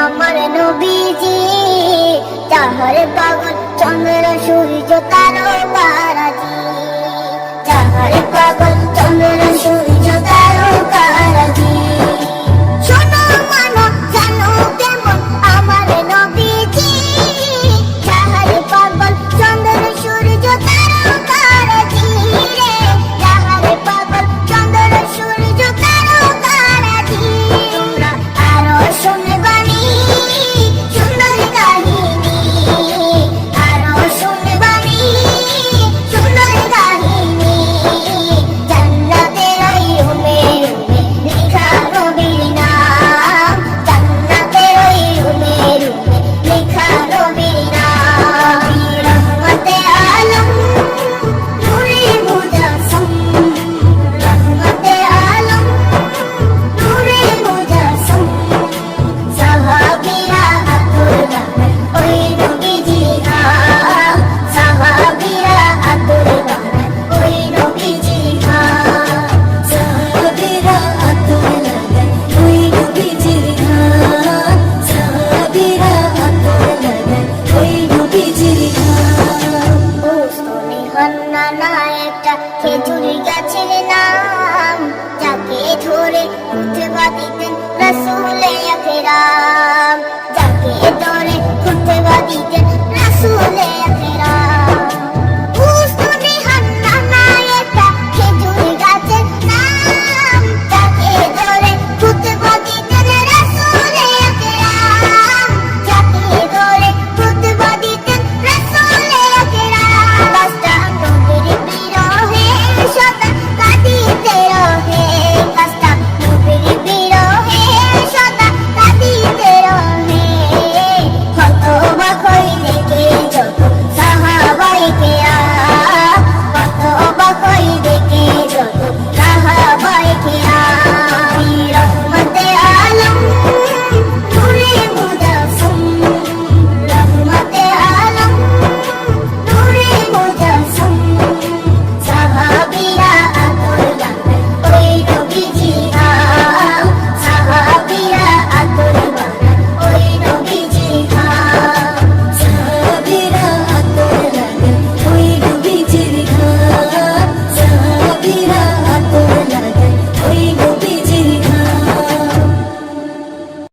আমার নবীজি যাহার পাগল চন্দ্র সূর্য তার বারাজি যাহার পাগল চন্দ্র সূর্য ঘন্না একটা খেজুরি গাছের নাম যাকে ধরে খুতবা দিতেন রসুলে আখেরাম যাকে দিতেন রসুলে